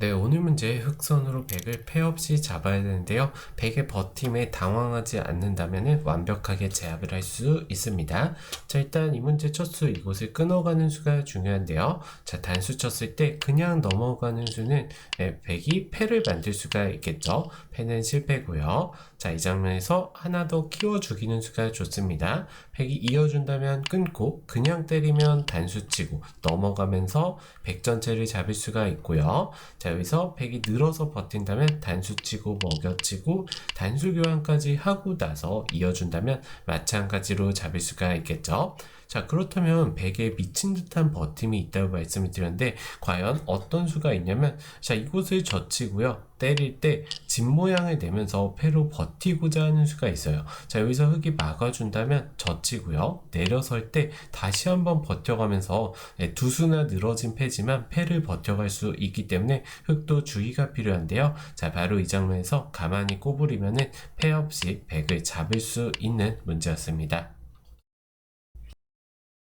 네, 오늘 문제 흑선으로 100을 패 없이 잡아야 되는데요. 100의 버팀에 당황하지 않는다면 완벽하게 제압을 할 수 있습니다. 자, 일단 이 문제 첫 수 이곳을 끊어가는 수가 중요한데요. 자, 단수 쳤을 때 그냥 넘어가는 수는 네, 100이 패를 만들 수가 있겠죠. 패는 실패고요. 자, 이 장면에서 하나 더 키워 죽이는 수가 좋습니다. 100이 이어준다면 끊고 그냥 때리면 단수 치고 넘어가면서 100 전체를 잡을 수가 있고요. 자, 여기서 100이 늘어서 버틴다면 단수 치고 먹여치고 단수 교환까지 하고 나서 이어준다면 마찬가지로 잡을 수가 있겠죠. 자, 그렇다면 100에 미친 듯한 버팀이 있다고 말씀을 드렸는데, 과연 어떤 수가 있냐면, 자, 이곳을 젖히고요. 때릴 때 집 모양을 내면서 패로 버티고자 하는 수가 있어요. 자, 여기서 흙이 막아준다면 젖히고요. 내려설 때 다시 한번 버텨가면서 네, 두 수나 늘어진 패지만 패를 버텨갈 수 있기 때문에 흙도 주의가 필요한데요. 자, 바로 이 장면에서 가만히 꼬부리면은 패 없이 100을 잡을 수 있는 문제였습니다.